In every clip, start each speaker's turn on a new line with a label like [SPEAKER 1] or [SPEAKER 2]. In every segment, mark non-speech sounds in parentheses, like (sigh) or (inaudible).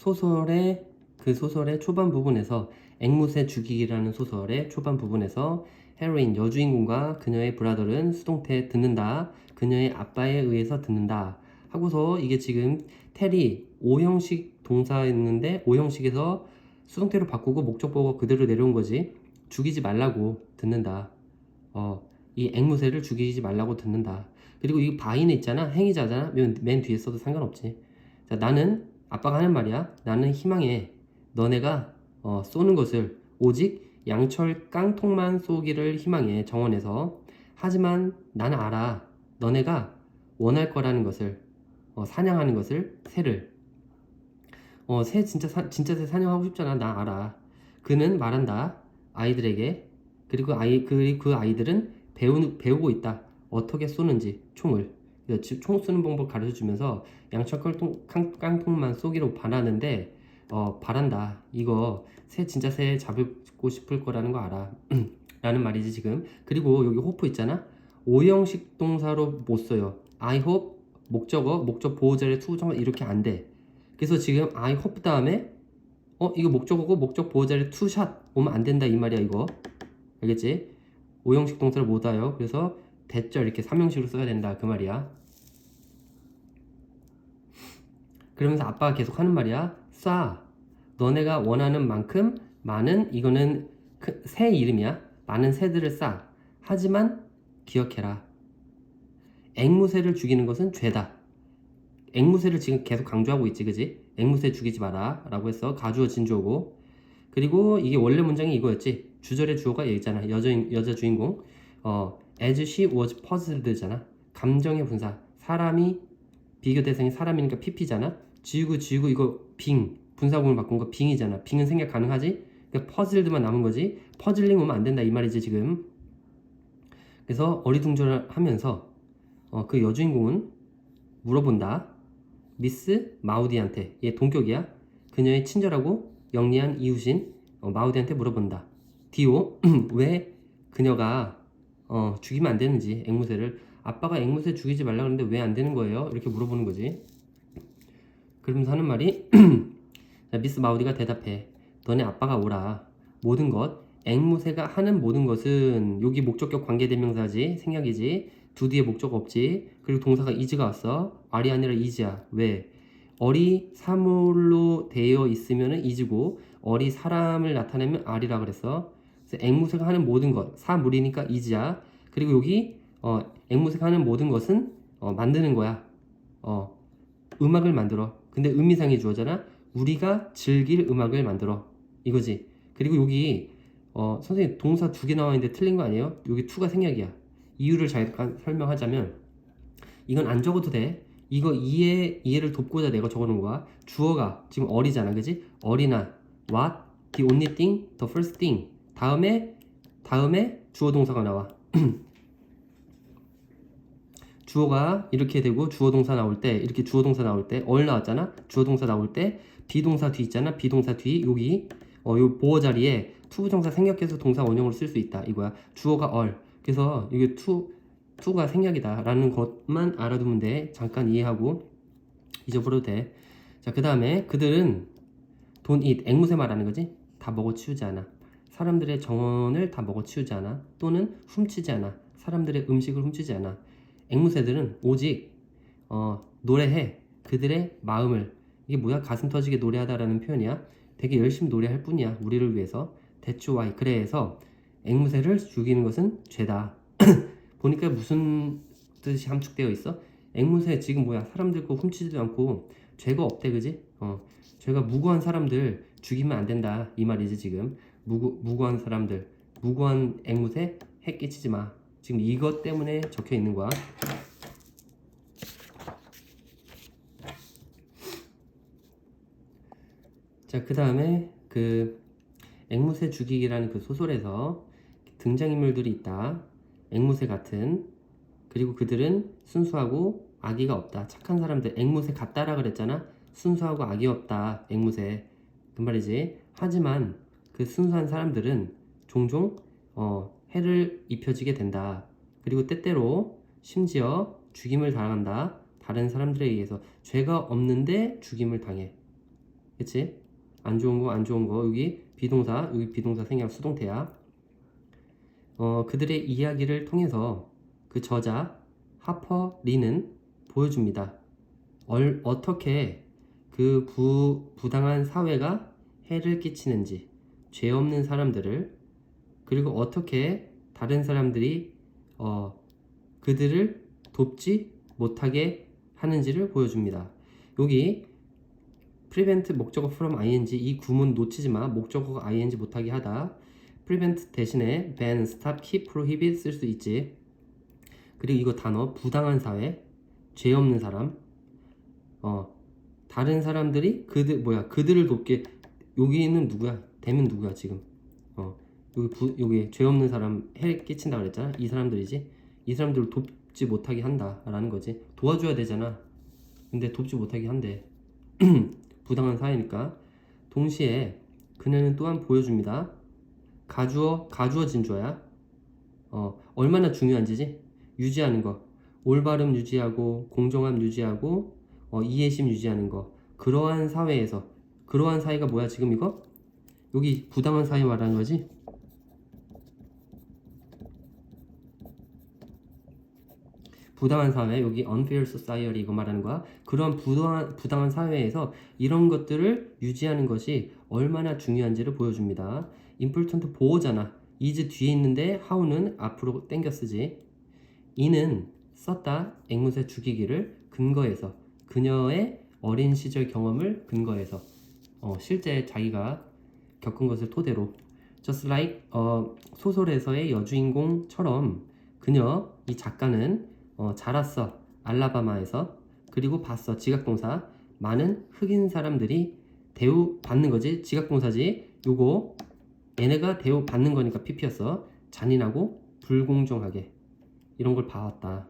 [SPEAKER 1] 소설의 그 소설의 초반 부분에서 앵무새 죽이기라는 소설의 초반 부분에서 헤로인 여주인공과 그녀의 브라더는 수동태 듣는다. 그녀의 아빠에 의해서 듣는다. 하고서 이게 지금 텔이 오형식 동사였는데 오형식에서 수동태로 바꾸고 목적보고 그대로 내려온 거지. 죽이지 말라고 듣는다. 어, 이 앵무새를 죽이지 말라고 듣는다. 그리고 이 바이는 있잖아. 행위자잖아. 맨, 맨 뒤에 써도 상관없지. 자, 나는 아빠가 하는 말이야. 나는 희망해. 너네가 어, 쏘는 것을 오직 양철 깡통만 쏘기를 희망해. 정원에서. 하지만 나는 알아. 너네가 원할 거라는 것을 어, 사냥하는 것을 새를 어, 새 진짜 사, 진짜 새 사냥하고 싶잖아. 나 알아. 그는 말한다. 아이들에게 그리고 아이 그, 그 아이들은 배우, 배우고 있다. 어떻게 쏘는지 총을 총 쏘는 방법 가르쳐 주면서 양철 깡통, 깡, 깡통만 쏘기로 바라는데 어 바란다. 이거 새 진짜 새 잡고 싶을 거라는 거 알아. (clears throat) 라는 말이지 지금. 그리고 여기 호프 있잖아. 오형식 동사로 못 써요. I hope 목적어 목적 보호자의 투정 이렇게 안 돼. 그래서 지금 I hope 다음에 어 이거 목적어고 목적 보호자의 투샷 오면 안 된다 이 말이야 이거. 알겠지? 오형식 동사를 못 와요. 그래서 대절 이렇게 삼형식으로 써야 된다 그 말이야. 그러면서 아빠가 계속 하는 말이야. 쏴. 너네가 원하는 만큼 많은 이거는 그- 새 이름이야. 많은 새들을 쏴. 하지만 기억해라. 앵무새를 죽이는 것은 죄다. 앵무새를 지금 계속 강조하고 있지, 그지? 앵무새 죽이지 마라. 라고 해서 가주어 진주어고. 그리고 이게 원래 문장이 이거였지. 주절의 주어가 얘기잖아. 여자, 여자 주인공. 어, as she was puzzled잖아. 감정의 분사. 사람이 비교 대상이 사람이니까 PP잖아. 지우고 지우고 이거 빙. 분사구문 바꾼 거 빙이잖아. 빙은 생략 가능하지? 그러니까 퍼즐드만 남은 거지. 퍼즐링 오면 안 된다 이 말이지 지금. 그래서 어리둥절하면서 어, 그 여주인공은 물어본다. 미스 마우디한테 얘 동격이야. 그녀의 친절하고 영리한 이웃인 어, 마우디한테 물어본다. 디오 (clears throat) 왜 그녀가 어, 죽이면 안 되는지 앵무새를 아빠가 앵무새 죽이지 말라 그러는데 왜 안 되는 거예요? 이렇게 물어보는 거지. 그러면서 하는 말이 (clears throat) 자, 미스 마우디가 대답해. 너네 아빠가 오라. 모든 것 앵무새가 하는 모든 것은 여기 목적격 관계대명사지 생략이지. 두 뒤에 목적 없지. 그리고 동사가 이즈가 왔어. 아리 아니라 이즈야. 왜? 어리 사물로 되어 있으면은 이즈고 어리 사람을 나타내면 아리라 그랬어. 그래서 앵무새가 하는 모든 것 사물이니까 이즈야. 그리고 여기 어, 앵무새가 하는 모든 것은 어, 만드는 거야. 어, 음악을 만들어 근데 의미상이 주어잖아 우리가 즐길 음악을 만들어 이거지 그리고 여기 어, 선생님 동사 두 개 나와 있는데 틀린 거 아니에요? 여기 투가 생략이야. 이유를 잘 가- 설명하자면 이건 안 적어도 돼. 이거 이해 이해를 돕고자 내가 적어놓은 거야. 주어가 지금 어리잖아, 그지? 어리나 what the only thing, the first thing. 다음에 다음에 주어 동사가 나와. (clears throat) 주어가 이렇게 되고 주어 동사 나올 때 이렇게 주어 동사 나올 때 얼 나왔잖아. 주어 동사 나올 때 비동사 뒤 있잖아. 비동사 뒤. 여기 어, 요 보어 자리에 투부정사 생략해서 동사 원형으로 쓸 수 있다. 이거야. 주어가 얼 그래서 이게 투 투가 생략이다. 라는 것만 알아두면 돼. 잠깐 이해하고 잊어버려도 돼자 그 다음에 그들은 돈 잇 앵무새 말하는 거지? 다 먹어치우지 않아. 사람들의 정원을 다 먹어치우지 않아. 또는 훔치지 않아. 사람들의 음식을 훔치지 않아 앵무새들은 오직 어, 노래해 그들의 마음을. 이게 뭐야? 가슴 터지게 노래하다라는 표현이야? 되게 열심히 노래할 뿐이야. 우리를 위해서. 대추 와이 그래서 앵무새를 죽이는 것은 죄다. (clears throat) 보니까 무슨 뜻이 함축되어 있어? 앵무새 지금 뭐야? 사람들 거 훔치지도 않고 죄가 없대 그지? 어 죄가 무고한 사람들 죽이면 안 된다. 이 말이지 지금. 무고 무고한 사람들. 무고한 앵무새 해 끼치지 마 지금 이것 때문에 적혀 있는 거야 자, 그 다음에 그 앵무새 죽이기라는 그 소설에서 등장인물들이 있다. 앵무새 같은 그리고 그들은 순수하고 악의가 없다. 착한 사람들 앵무새 같다라 그랬잖아. 순수하고 악의 없다. 앵무새 그 말이지. 하지만 그 순수한 사람들은 종종 어, 해를 입혀지게 된다. 그리고 때때로 심지어 죽임을 당한다. 다른 사람들에 의해서 죄가 없는데 죽임을 당해. 그치? 안 좋은 거 안 좋은 거 여기 비동사 여기 비동사 생략 수동태야 어 그들의 이야기를 통해서 그 저자 하퍼 리는 보여줍니다 얼, 어떻게 그 부, 부당한 사회가 해를 끼치는지 죄 없는 사람들을 그리고 어떻게 다른 사람들이 어, 그들을 돕지 못하게 하는지를 보여줍니다. 여기 prevent 목적어 from ing 이 구문 놓치지 마. 목적어가 ing 못하게 하다. prevent 대신에 ban, stop, keep, prohibit 쓸 수 있지. 그리고 이거 단어 부당한 사회, 죄 없는 사람, 어 다른 사람들이 그들 뭐야 그들을 돕게 여기는 누구야? 대면 누구야 지금? 어 여기 부, 여기 죄 없는 사람 해 끼친다 그랬잖아. 이 사람들이지. 이 사람들을 돕지 못하게 한다라는 거지. 도와줘야 되잖아. 근데 돕지 못하게 한대. (clears throat) 부당한 사회니까. 동시에 그녀는 또한 보여줍니다. 가주어 가주어 진주어야. 어 얼마나 중요한지지 유지하는 거. 올바름 유지하고 공정함 유지하고 어, 이해심 유지하는 거. 그러한 사회에서 그러한 사회가 뭐야 지금 이거? 여기 부당한 사회 말하는 거지? 부당한 사회 여기 unfair society 이거 말하는 거야. 그런 부당한 부당한 사회에서 이런 것들을 유지하는 것이 얼마나 중요한지를 보여줍니다. important 보호잖아. is 뒤에 있는데 how는 앞으로 땡겨 쓰지. 이는 썼다 앵무새 죽이기를 근거해서 그녀의 어린 시절 경험을 근거해서 어, 실제 자기가 겪은 것을 토대로 just like 어, 소설에서의 여주인공처럼 그녀 이 작가는 어, 자랐어. 알라바마에서. 그리고 봤어. 지각동사. 많은 흑인 사람들이 대우 받는 거지. 지각동사지. 요거 얘네가 대우 받는 거니까 PP였어. 잔인하고 불공정하게. 이런 걸 봐왔다.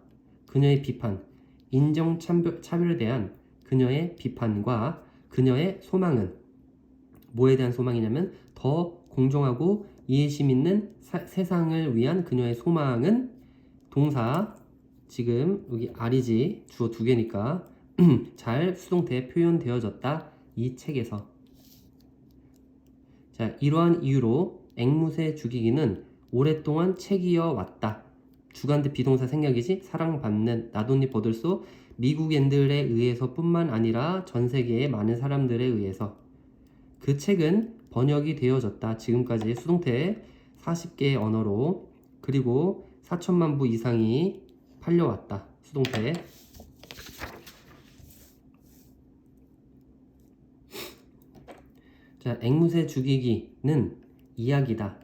[SPEAKER 1] 그녀의 비판. 인정 차별, 차별에 대한 그녀의 비판과 그녀의 소망은 뭐에 대한 소망이냐면 더 공정하고 이해심 있는 사- 세상을 위한 그녀의 소망은 동사 지금 여기 아리지 주어 두 개니까 (clears throat) 잘 수동태에 표현되어졌다 이 책에서. 자 이러한 이유로 앵무새 죽이기는 오랫동안 책이어 왔다. 주간대 비동사 생략이지 사랑받는 나뭇잎 버들소 미국인들에 의해서 뿐만 아니라 전 세계의 많은 사람들에 의해서. 그 책은 번역이 되어졌다. 지금까지 수동태 40개의 언어로. 그리고 4천만 부 이상이 팔려왔다. 수동태. 자, 앵무새 죽이기는 이야기다.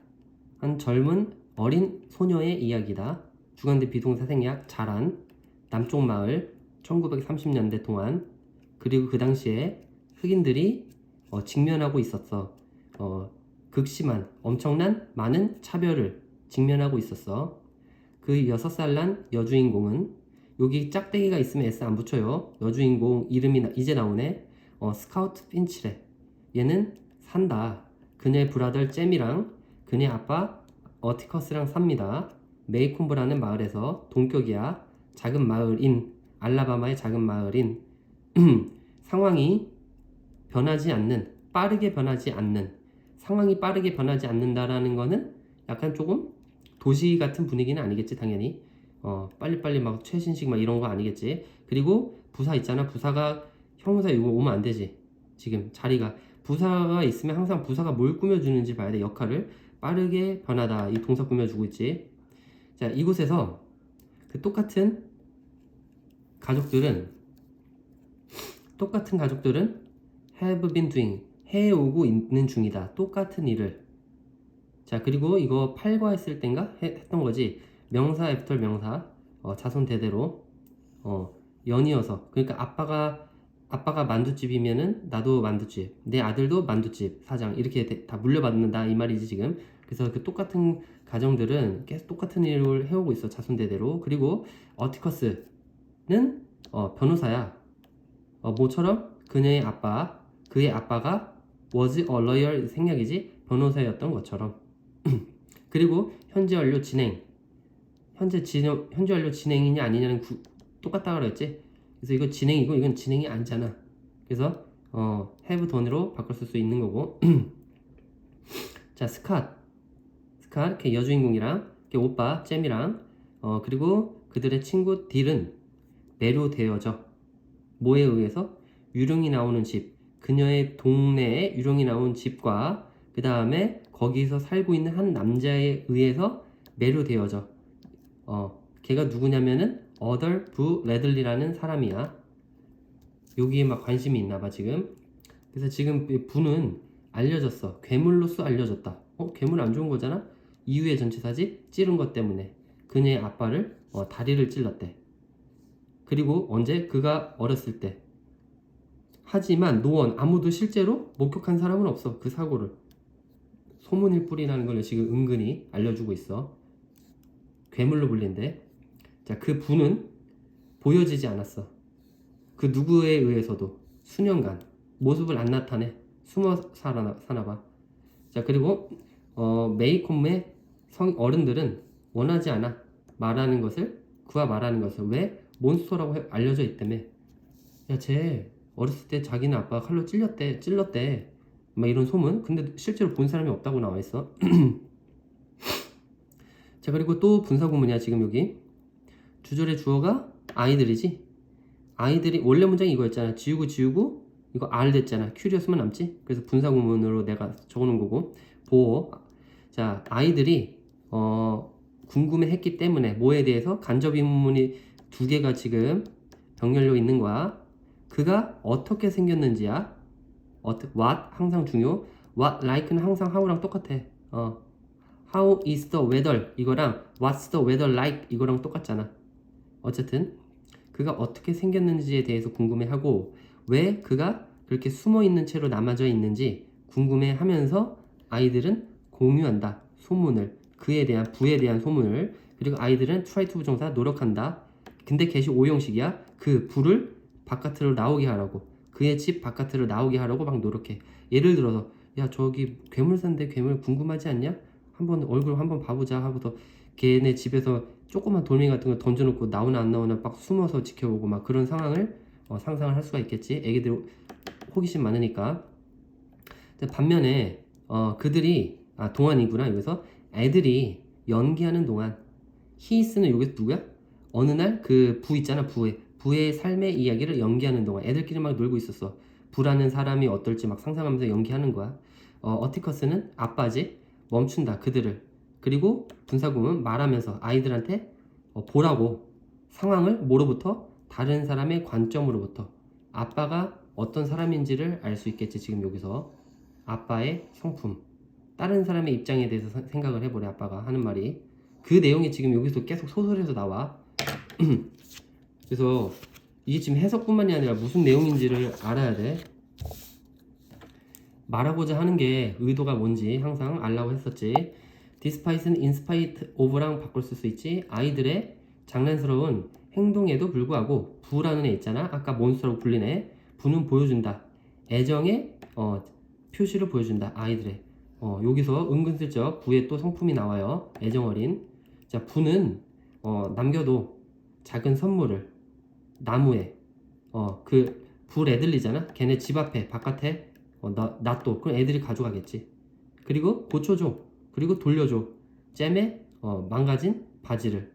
[SPEAKER 1] 한 젊은 어린 소녀의 이야기다. 주간대 비동사 생략 자란 남쪽 마을 1930년대 동안 그리고 그 당시에 흑인들이 어, 직면하고 있었어. 어, 극심한 엄청난 많은 차별을 직면하고 있었어. 그 여섯 살난 여주인공은 여기 짝대기가 있으면 S 안 붙여요. 여주인공 이름이 나- 이제 나오네. 어, 스카우트 핀치래. 얘는 산다. 그녀의 브라더 잼이랑 그녀의 아빠 어티커스랑 삽니다. 메이콤브라는 마을에서 동격이야. 작은 마을인 알라바마의 작은 마을인 상황이 변하지 않는 빠르게 변하지 않는 상황이 빠르게 변하지 않는다라는 거는 약간 조금 도시 같은 분위기는 아니겠지 당연히. 어 빨리빨리 막 최신식 막 이런 거 아니겠지. 그리고 부사 있잖아. 부사가 형용사 이거 오면 안 되지. 지금 자리가. 부사가 있으면 항상 부사가 뭘 꾸며주는지 봐야 돼 역할을. 빠르게 변하다. 이 동사 꾸며주고 있지. 자 이곳에서 그 똑같은 가족들은 똑같은 가족들은 have been doing 해오고 있는 중이다. 똑같은 일을. 자 그리고 이거 팔과 했을 땐가? 해- 했던 거지. 명사 애프터 명사. 어, 자손 대대로. 어, 연이어서. 그러니까 아빠가 아빠가 만두집이면은 나도 만두집 내 아들도 만두집 사장. 이렇게 대- 다 물려받는다. 이 말이지 지금. 그래서 그 똑같은 가정들은 계속 똑같은 일을 해오고 있어 자손 대대로. 그리고 어티커스는 어, 변호사야. 어, 모처럼 그녀의 아빠 그의 아빠가 was a lawyer 생략이지 변호사였던 것처럼 (clears throat) 그리고 현재 완료 진행 현재 진행 현재 완료 진행이냐 아니냐는 구- 똑같다 그랬지 그래서 이거 진행이고 이건 진행이 아니잖아 그래서 어, have 돈으로 바꿨을 수 있는 거고. (clears throat) 자, 스캇. 스캇, 이렇게 여주인공이랑, 이렇게 오빠, 잼이랑, 어, 그리고 그들의 친구 딜은 매료되어져. 뭐에 의해서? 유령이 나오는 집. 그녀의 동네에 유령이 나온 집과, 그 다음에 거기서 살고 있는 한 남자에 의해서 매료되어져. 어, 걔가 누구냐면은, 어덜 부 레들리라는 사람이야. 여기에 막 관심이 있나 봐, 지금. 그래서 지금 이 부는 알려졌어. 괴물로서 알려졌다. 어, 괴물 안 좋은 거잖아? 이후의 전치사지? 찌른 것 때문에. 그녀의 아빠를, 어, 다리를 찔렀대. 그리고 언제? 그가 어렸을 때. 하지만 노원, 아무도 실제로 목격한 사람은 없어. 그 사고를. 소문일 뿐이라는 걸 지금 은근히 알려주고 있어. 괴물로 불린대. 자, 그 부는 보여지지 않았어. 그 누구에 의해서도 수년간 모습을 안 나타내 숨어 살아나, 사나봐. 자 그리고 어, 메이콤의 성 어른들은 원하지 않아 말하는 것을 그와 말하는 것을 왜 몬스터라고 해- 알려져 있다며. 야 쟤 어렸을 때 자기는 아빠가 칼로 찔렸대 찔렀대 막 이런 소문. 근데 실제로 본 사람이 없다고 나와 있어. (clears throat) 자 그리고 또 분사 구문이야 지금 여기 주절의 주어가 아이들이지. 아이들이 원래 문장이 이거였잖아. 지우고 지우고 이거 R 됐잖아. 큐리어스만 남지. 그래서 분사 구문으로 내가 적어 놓은 거고 보호. 자 아이들이 어 궁금해 했기 때문에 뭐에 대해서 간접 의문문이 두 개가 지금 병렬로 있는 거야. 그가 어떻게 생겼는지야. 어떻게 what? 항상 중요. what like는 항상 how랑 똑같아. 어. How is the weather? 이거랑 what's the weather like? 이거랑 똑같잖아. 어쨌든 그가 어떻게 생겼는지에 대해서 궁금해하고 왜 그가 그렇게 숨어 있는 채로 남아져 있는지 궁금해하면서 아이들은 공유한다. 소문을. 그에 대한 부에 대한 소문을. 그리고 아이들은 try to 부정사 노력한다. 근데 개시 오형식이야. 그 부를 바깥으로 나오게 하라고 그의 집 바깥으로 나오게 하라고 막 노력해 예를 들어서 야 저기 괴물 산데 괴물 궁금하지 않냐 한번 얼굴 한번 봐보자 하고서 걔네 집에서 조그만 돌멩이 같은 거 던져놓고 나오나 안 나오나 막 숨어서 지켜보고 막 그런 상황을 어, 상상을 할 수가 있겠지. 애기들 호기심 많으니까. 반면에 어, 그들이 아 동안이구나 여기서 애들이 연기하는 동안 히스는 여기서 누구야? 어느 날 그 부 있잖아 부의 부의 삶의 이야기를 연기하는 동안 애들끼리 막 놀고 있었어. 부라는 사람이 어떨지 막 상상하면서 연기하는 거야. 어, 어티커스는 아빠지? 멈춘다 그들을. 그리고 분사구문 말하면서 아이들한테 어, 보라고. 상황을 뭐로부터? 다른 사람의 관점으로부터. 아빠가 어떤 사람인지를 알 수 있겠지 지금 여기서. 아빠의 성품. 다른 사람의 입장에 대해서 사- 생각을 해보래 아빠가 하는 말이. 그 내용이 지금 여기서 계속 소설에서 나와 (clears throat) 그래서 이게 지금 해석뿐만이 아니라 무슨 내용인지를 알아야 돼. 말하고자 하는 게 의도가 뭔지 항상 알라고 했었지. In spite of랑 바꿀 수 있지. 아이들의 장난스러운 행동에도 불구하고 부라는 애 있잖아. 아까 몬스터로 불리네. 부는 보여준다. 애정의 어, 표시를 보여준다. 아이들의. 어, 여기서 은근슬쩍 부에 또 성품이 나와요. 애정어린. 자 부는 어, 남겨도 작은 선물을 나무에. 어, 그부 레들리잖아? 걔네 집 앞에 바깥에? 어, 나, 놔둬 그럼 애들이 가져가겠지. 그리고 고쳐줘. 그리고 돌려줘. 잼에 어, 망가진 바지를.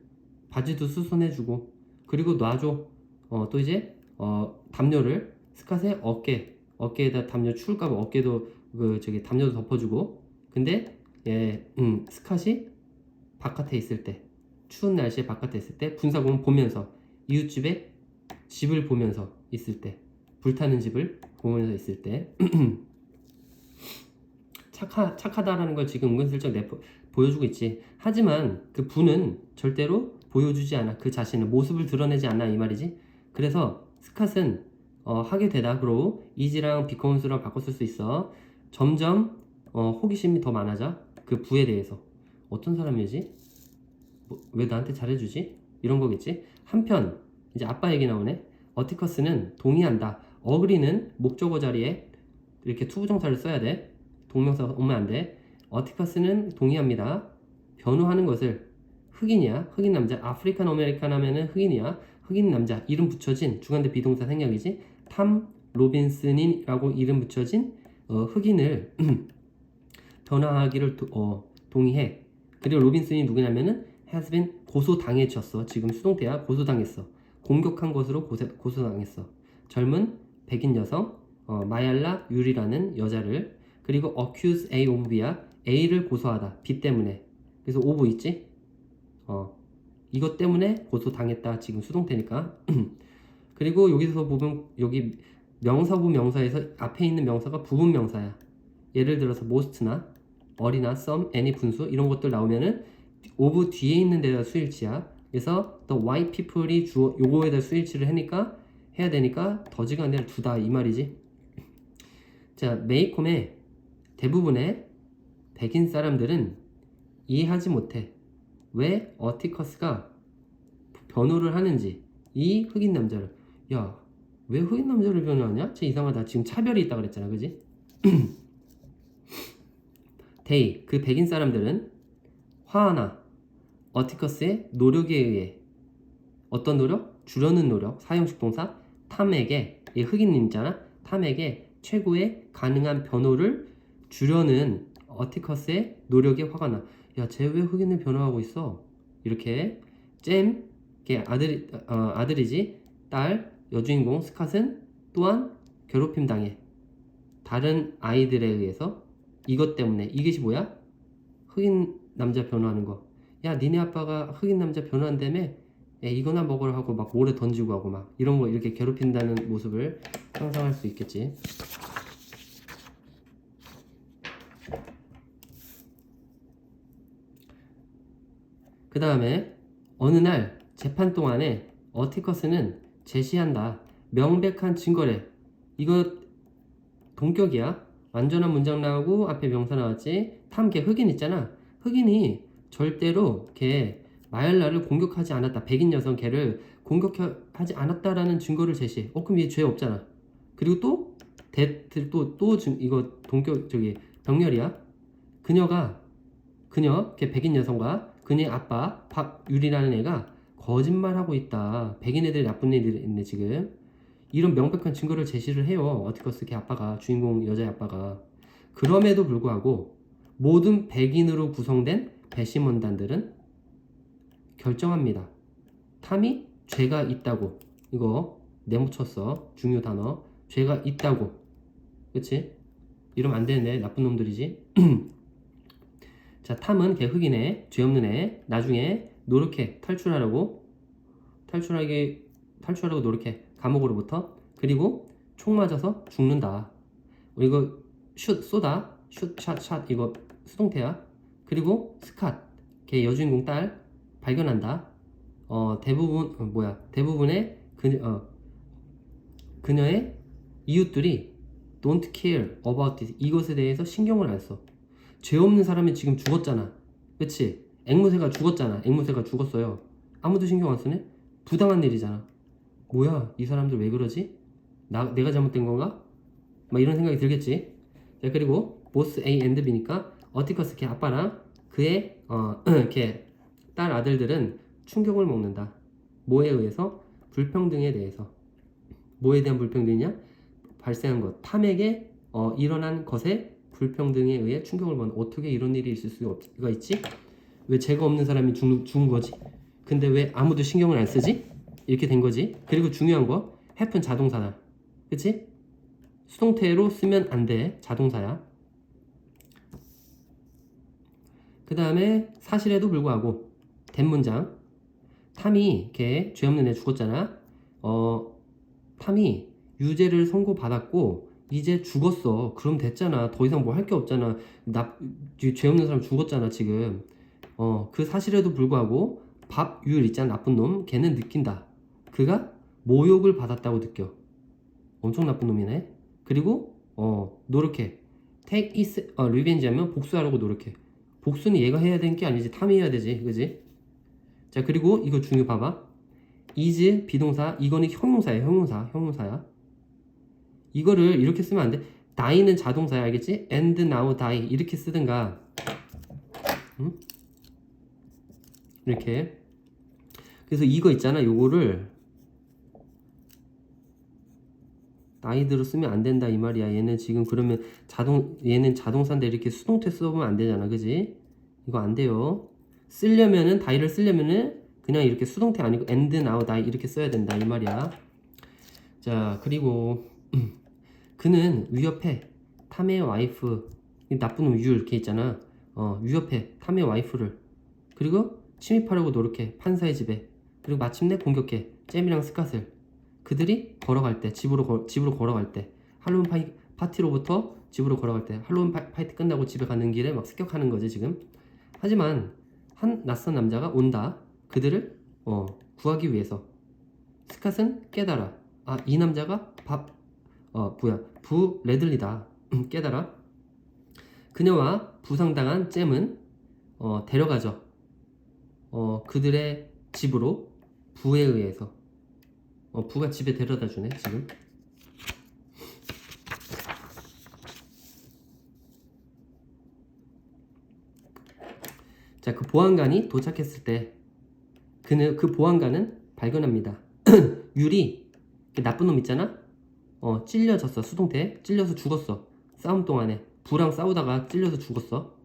[SPEAKER 1] 바지도 수선해주고. 그리고 놔줘. 어, 또 이제 어, 담요를 스캇의 어깨 어깨에다 담요 추울까봐 어깨도 그 저기 담요도 덮어주고. 근데 예, 음, 스캇이 바깥에 있을 때 추운 날씨에 바깥에 있을 때 분사구문 보면서 이웃집에 집을 보면서 있을 때 불타는 집을 보면서 있을 때 (clears throat) 착하, 착하다라는 걸 지금 은근슬쩍 내, 보여주고 있지. 하지만 그 부는 절대로 보여주지 않아. 그 자신을 모습을 드러내지 않아 이 말이지. 그래서 스캇은 어, 하게 되다 그러고 이지랑 비커운스랑 바꿨을 수 있어. 점점 어, 호기심이 더 많아져. 그 부에 대해서 어떤 사람이지? 뭐, 왜 나한테 잘해주지? 이런 거겠지. 한편 이제 아빠 얘기 나오네. 어티커스는 동의한다. 어그리는 목적어 자리에 이렇게 투부정사를 써야 돼. 동명사 오면 안 돼. 어티커스는 동의합니다. 변호하는 것을 흑인이야, 흑인 남자, 아프리칸 아메리칸 하면은 흑인이야, 흑인 남자 이름 붙여진 주관대 비동사 생략이지. 탐 로빈슨이라고 이름 붙여진 어, 흑인을 (clears throat) 변화하기를 도, 어, 동의해. 그리고 로빈슨이 누구냐면은 has been 고소당해졌어. 지금 수동태야 고소당했어. 공격한 것으로 고세, 고소 당했어. 젊은 백인 여성 어, 마얄라 유리라는 여자를 그리고 accuse A B야 A를 고소하다. B 때문에. 그래서 of 있지? 어. 이것 때문에 고소당했다. 지금 수동태니까. (clears throat) 그리고 여기서 보면 여기 명사부 명사에서 앞에 있는 명사가 부분 명사야. 예를 들어서 most나 어리나 some, any 분수 이런 것들 나오면은 of 뒤에 있는 데다 수일치야 그래서 the white people이 주어 요거에다 수일치를 하니까 해야 되니까 더지가 아니라 두다 이 말이지 자 메이콤의 대부분의 백인 사람들은 이해하지 못해 왜 어티커스가 변호를 하는지 이 흑인 남자를 야 왜 흑인 남자를 변호하냐? 쟤 이상하다 지금 차별이 있다 그랬잖아 그지? (clears throat) 데이 그 백인 사람들은 화하나 어티커스의 노력에 의해 어떤 노력? 주려는 노력 사형식 동사 탐에게 이 흑인 있잖아 탐에게 최고의 가능한 변호를 주려는 어티커스의 노력에 화가 나. 야, 쟤 왜 흑인을 변호하고 있어? 이렇게 잼, 걔 아들 어, 아들이지 딸 여주인공 스캇은 또한 괴롭힘 당해. 다른 아이들에 의해서 이것 때문에 이것이 뭐야? 흑인 남자 변호하는 거. 야, 니네 아빠가 흑인 남자 변호한다며? 야, 이거나 먹으라 하고 막 모래 던지고 하고 막 이런 거 이렇게 괴롭힌다는 모습을 상상할 수 있겠지. 그 다음에 어느 날 재판 동안에 어티커스는 제시한다. 명백한 증거래. 이거 동격이야. 완전한 문장 나오고 앞에 명사 나왔지. 탐걔 흑인 있잖아. 흑인이 절대로 걔 마열라를 공격하지 않았다. 백인 여성 걔를 공격하지 않았다라는 증거를 제시해. 어 그럼 얘 죄 없잖아. 그리고 또 대틀 또또 이거 동격 저기 병렬이야. 그녀가 그녀 걔 백인 여성과 그녀의 아빠 박유리라는 애가 거짓말하고 있다. 백인 애들 나쁜 애들 있네 지금. 이런 명백한 증거를 제시를 해요. 어티커스 걔 아빠가 주인공 여자의 아빠가. 그럼에도 불구하고 모든 백인으로 구성된 배심원단들은 결정합니다. 탐이 죄가 있다고. 이거 내묻혔어. 중요 단어. 죄가 있다고. 그치? 이러면 안 되는데 나쁜 놈들이지. (clears throat) 자, 탐은 걔 흑인애, 죄 없는 애. 나중에 노력해 탈출하려고 탈출하게 탈출하려고 노력해 감옥으로부터 그리고 총 맞아서 죽는다. 어, 이거 슛 쏘다 슛 샷 샷 이거 수동태야. 그리고 스캇 걔 여주인공 딸 발견한다. 어 대부분 어, 뭐야 대부분의 그 어, 그녀의 이웃들이 don't care about this 이것에 대해서 신경을 안 써. 죄 없는 사람이 지금 죽었잖아. 그치? 앵무새가 죽었잖아. 앵무새가 죽었어요. 아무도 신경 안 쓰네? 부당한 일이잖아. 뭐야? 이 사람들 왜 그러지? 나, 내가 잘못된 건가? 막 이런 생각이 들겠지. 자, 그리고 보스 A and B니까 어티커스 걔 아빠랑 그의 어, (clears throat) 걔딸 아들들은 충격을 먹는다. 뭐에 의해서? 불평등에 대해서. 뭐에 대한 불평등이냐? 발생한 것. 탐에게 어, 일어난 것에 불평등에 의해 충격을 먹는 어떻게 이런 일이 있을 수가 있지? 왜 죄가 없는 사람이 죽, 죽은 거지? 근데 왜 아무도 신경을 안 쓰지? 이렇게 된 거지. 그리고 중요한 거, happen 자동사다. 그치? 수동태로 쓰면 안 돼. 자동사야. 그 다음에 사실에도 불구하고 된 문장. 탐이 걔 죄 없는 애 죽었잖아. 어, 탐이 유죄를 선고받았고 이제 죽었어. 그럼 됐잖아. 더 이상 뭐 할 게 없잖아. 나, 죄 없는 사람 죽었잖아, 지금. 어, 그 사실에도 불구하고 밥율 있잖아. 나쁜 놈. 걔는 느낀다. 그가 모욕을 받았다고 느껴. 엄청 나쁜 놈이네. 그리고, 어, 노력해. take is, 어, revenge 하면 복수하려고 노력해. 복수는 얘가 해야 되는 게 아니지. 탐이 해야 되지. 그지? 자, 그리고 이거 중요 봐봐. is 비동사. 이거는 형용사야. 형용사. 형용사야. 이거를 이렇게 쓰면 안 돼. die는 자동사야. 알겠지? and now die. 이렇게 쓰든가. 응? 이렇게. 그래서 이거 있잖아. 요거를 나이대로 쓰면 안 된다 이 말이야. 얘는 지금 그러면 자동 얘는 자동사인데 이렇게 수동태 써보면 안 되잖아, 그지? 이거 안 돼요. 쓰려면은 다이를 쓰려면은 그냥 이렇게 수동태 아니고 and now die 이렇게 써야 된다 이 말이야. 자 그리고 (clears throat) 그는 위협해 탐의 와이프 이 나쁜 놈유 이렇게 있잖아. 어 위협해 탐의 와이프를 그리고 침입하려고 노력해 판사의 집에 그리고 마침내 공격해 잼이랑 스캇을 그들이 걸어갈 때 집으로 걸- 집으로 걸어갈 때 할로윈 파이, 파티로부터 집으로 걸어갈 때 할로윈 파, 파티 끝나고 집에 가는 길에 막 습격하는 거지 지금. 하지만 한 낯선 남자가 온다. 그들을 어, 구하기 위해서. 스캇은 깨달아. 아 이 남자가 밥 어 뭐야 부 레들리다. 깨달아. 그녀와 부상당한 잼은 어, 데려가죠. 어, 그들의 집으로 부에 의해서 어, 부가 집에 데려다 주네 지금. 자 그 보안관이 도착했을 때 그는 그 보안관은 발견합니다. (clears throat) 유리 그 나쁜 놈 있잖아? 어 찔려졌어 수동태. 찔려서 죽었어. 싸움 동안에. 부랑 싸우다가 찔려서 죽었어.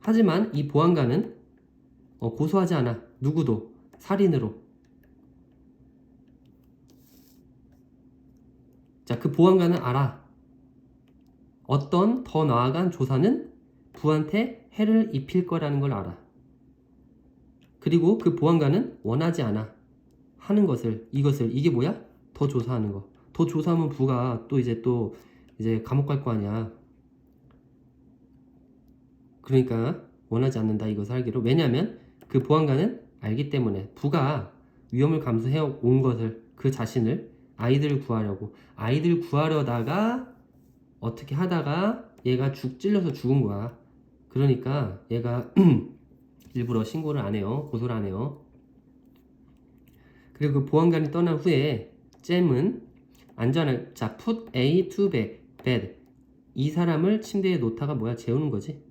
[SPEAKER 1] 하지만 이 보안관은 어, 고소하지 않아. 누구도. 살인으로 자 그 보안관은 알아 어떤 더 나아간 조사는 부한테 해를 입힐 거라는 걸 알아 그리고 그 보안관은 원하지 않아 하는 것을 이것을 이게 뭐야? 더 조사하는 거. 더 조사하면 부가 또 이제 또 이제 감옥 갈 거 아니야. 그러니까 원하지 않는다 이것을 알기로. 왜냐하면 그 보안관은 알기 때문에 부가 위험을 감수해 온 것을 그 자신을 아이들을 구하려고 아이들 구하려다가 어떻게 하다가 얘가 죽 찔려서 죽은 거야. 그러니까 얘가 (clears throat) 일부러 신고를 안 해요. 고소를 안 해요. 그리고 그 보안관이 떠난 후에 잼은 안전한 자 put A to bed, bed. 이 사람을 침대에 놓다가 뭐야 재우는 거지.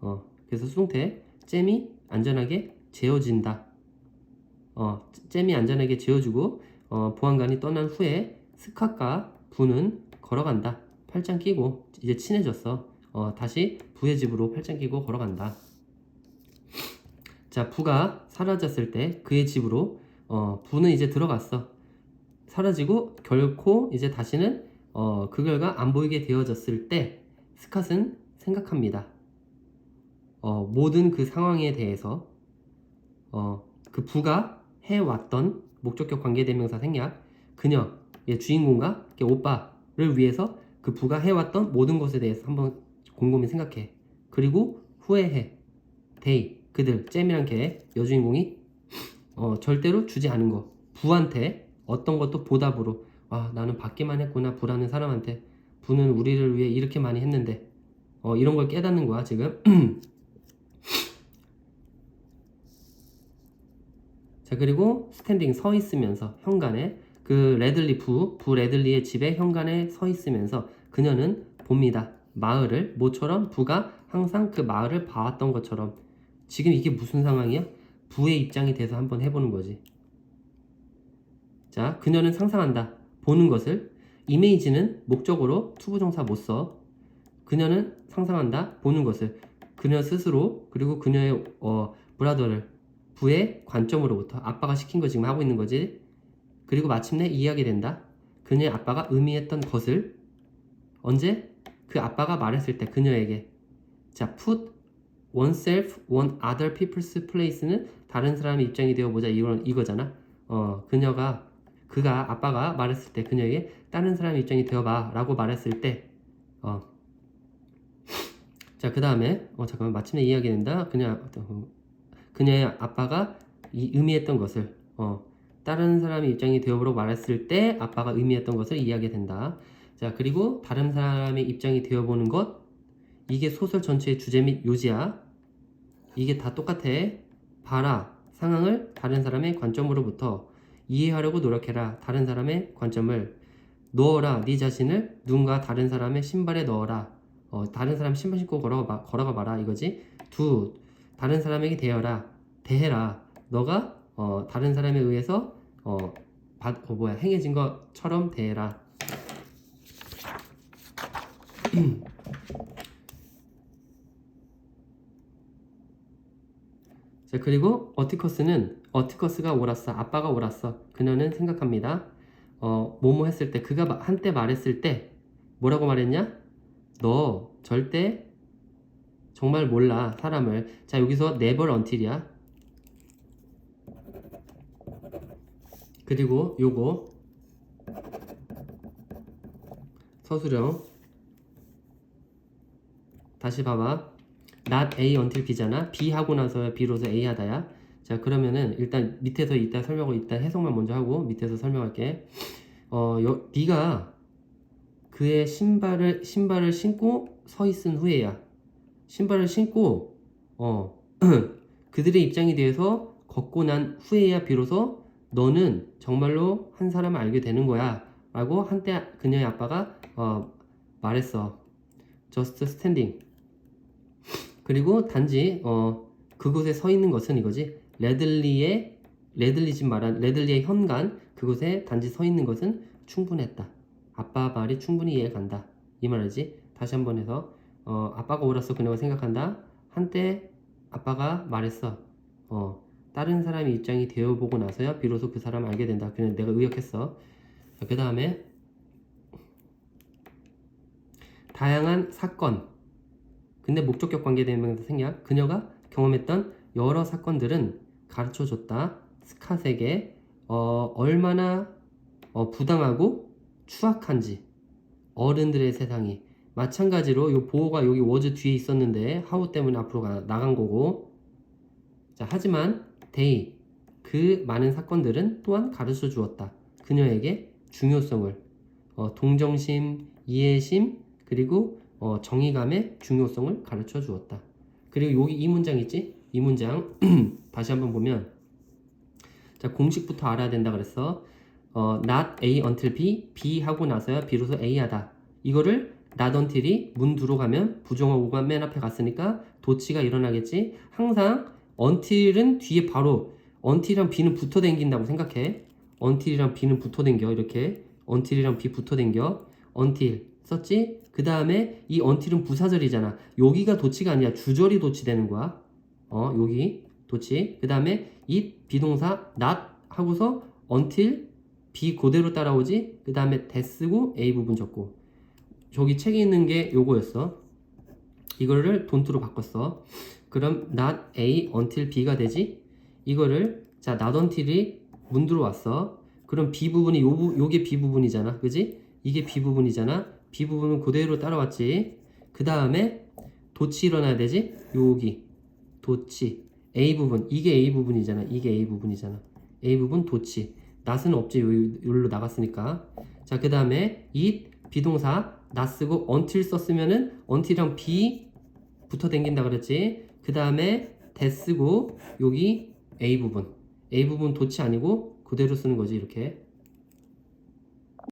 [SPEAKER 1] 어 그래서 수동태 잼이 안전하게 재워진다. 어 잼이 안전하게 재워주고 어, 보안관이 떠난 후에 스카과 부는 걸어간다. 팔짱 끼고 이제 친해졌어. 어 다시 부의 집으로 팔짱 끼고 걸어간다. 자 부가 사라졌을 때 그의 집으로 어, 부는 이제 들어갔어. 사라지고 결코 이제 다시는 어, 그 결과 안 보이게 되어졌을 때 스캇은 생각합니다. 어, 모든 그 상황에 대해서 어, 그 부가 해왔던 목적격 관계대명사 생략 그녀 의 주인공과 이렇게 오빠를 위해서 그 부가 해왔던 모든 것에 대해서 한번 곰곰이 생각해. 그리고 후회해. 데이 그들 잼이랑 걔 여주인공이 어, 절대로 주지 않은 거. 부한테 어떤 것도 보답으로 아 나는 받기만 했구나 부라는 사람한테 부는 우리를 위해 이렇게 많이 했는데 어, 이런 걸 깨닫는 거야 지금. (clears throat) 자 그리고 스탠딩 서 있으면서 현관에 그 레들리 부, 부 레들리의 집에 현관에 서 있으면서 그녀는 봅니다. 마을을 모처럼 부가 항상 그 마을을 봐왔던 것처럼 지금 이게 무슨 상황이야? 부의 입장이 돼서 한번 해보는 거지. 자, 그녀는 상상한다. 보는 것을. 이메이지는 목적으로 투부정사 못 써. 그녀는 상상한다. 보는 것을. 그녀 스스로 그리고 그녀의 어, 브라더를 부의 관점으로부터 아빠가 시킨 거 지금 하고 있는 거지. 그리고 마침내 이해하게 된다. 그녀의 아빠가 의미했던 것을 언제 그 아빠가 말했을 때 그녀에게 자, put oneself, one other people's place는 다른 사람의 입장이 되어 보자 이건 이거잖아. 어, 그녀가 그가 아빠가 말했을 때 그녀에게 다른 사람의 입장이 되어봐라고 말했을 때, 어, 자 그 다음에 어 잠깐만 마침내 이해하게 된다. 어, 그녀의 아빠가 이 의미했던 것을 어, 다른 사람의 입장이 되어보라고 말했을 때 아빠가 의미했던 것을 이해하게 된다. 자 그리고 다른 사람의 입장이 되어보는 것 이게 소설 전체의 주제 및 요지야. 이게 다 똑같아. 봐라. 상황을 다른 사람의 관점으로부터 이해하려고 노력해라. 다른 사람의 관점을 넣어라. 네 자신을 누군가 다른 사람의 신발에 넣어라. 어, 다른 사람 신발 신고 걸어가, 봐- 걸어가 봐라. 이거지. 두. 다른 사람에게 대해라. 대해라. 너가 어, 다른 사람에 의해서 어, 받, 어, 뭐야 행해진 것처럼 대해라. (clears throat) 자 그리고 어티커스는 어티커스가 옳았어 아빠가 옳았어 그녀는 생각합니다 어 뭐뭐 했을 때 그가 마- 한때 말했을 때 뭐라고 말했냐 너 절대 정말 몰라 사람을. 자 여기서 never until이야. 그리고 요거. 서술형. 다시 봐봐. not A until B잖아. B 하고 나서야 B로서 A 하다야. 자 그러면은 일단 밑에서 이따 설명을 일단 해석만 먼저 하고 밑에서 설명할게. 어 여, 네가 그의 신발을 신발을 신고 서 있은 후에야 신발을 신고 어 (clears throat) 그들의 입장에 대해서 걷고 난 후에야 비로소 너는 정말로 한 사람을 알게 되는 거야 라고 한때 그녀의 아빠가 어, 말했어. Just standing. 그리고 단지 어, 그곳에 서 있는 것은 이거지. 레들리의 레들리 집 말한 레들리의 현관 그곳에 단지 서 있는 것은 충분했다. 아빠 말이 충분히 이해 간다. 이 말이지? 다시 한번 해서 어, 아빠가 옳았어 그녀가 생각한다? 한때 아빠가 말했어. 어, 다른 사람의 입장이 되어보고 나서야 비로소 그 사람을 알게 된다. 그냥 내가 의역했어. 그 다음에 다양한 사건. 근데 목적격 관계 대명사 생략. 그녀가 경험했던 여러 사건들은 가르쳐줬다. 스캇에게 어, 얼마나 어, 부당하고 추악한지. 어른들의 세상이 마찬가지로 이 보호가 여기 워즈 뒤에 있었는데 하우 때문에 앞으로 가- 나간 거고. 자 하지만 데이 그 많은 사건들은 또한 가르쳐 주었다. 그녀에게 중요성을 어, 동정심 이해심 그리고 어, 정의감의 중요성을 가르쳐 주었다. 그리고 여기 이 문장 있지? 이 문장 (clears throat) 다시 한번 보면 자 공식부터 알아야 된다 그랬어. 어, not A until B, B 하고 나서야 비로소 A 하다. 이거를 until이 문 들어가면 부정어구가 맨 앞에 갔으니까 도치가 일어나겠지. 항상 until은 뒤에 바로 until이랑 B는 붙어 댕긴다고 생각해. until이랑 B는 붙어 댕겨 이렇게 until이랑 B 붙어 댕겨. until 썼지? 그 다음에 이 until은 부사절이잖아. 여기가 도치가 아니라 주절이 도치되는 거야. 어 여기 도치. 그 다음에 이 비동사 not 하고서 until B 그대로 따라오지 그 다음에 대 쓰고 A 부분 적고 저기 책에 있는 게 요거였어. 이거를 돈투로 바꿨어. 그럼 not A until B가 되지? 이거를 자 not until이 문 들어왔어. 그럼 B 부분이 요, 부- 요게 B 부분이잖아. 그지? 이게 B 부분이잖아. B 부분은 그대로 따라왔지. 그 다음에 도치 일어나야 되지? 여기. 도치. A 부분. 이게 A 부분이잖아. 이게 A 부분이잖아. A 부분 도치. 낫은 없지. 요- 여기로 나갔으니까. 자 그 다음에 it 비동사 낫 쓰고 until 썼으면은 until이랑 be 붙어 댕긴다 그랬지. 그 다음에 대 쓰고 여기 A 부분. A 부분 도치 아니고 그대로 쓰는 거지 이렇게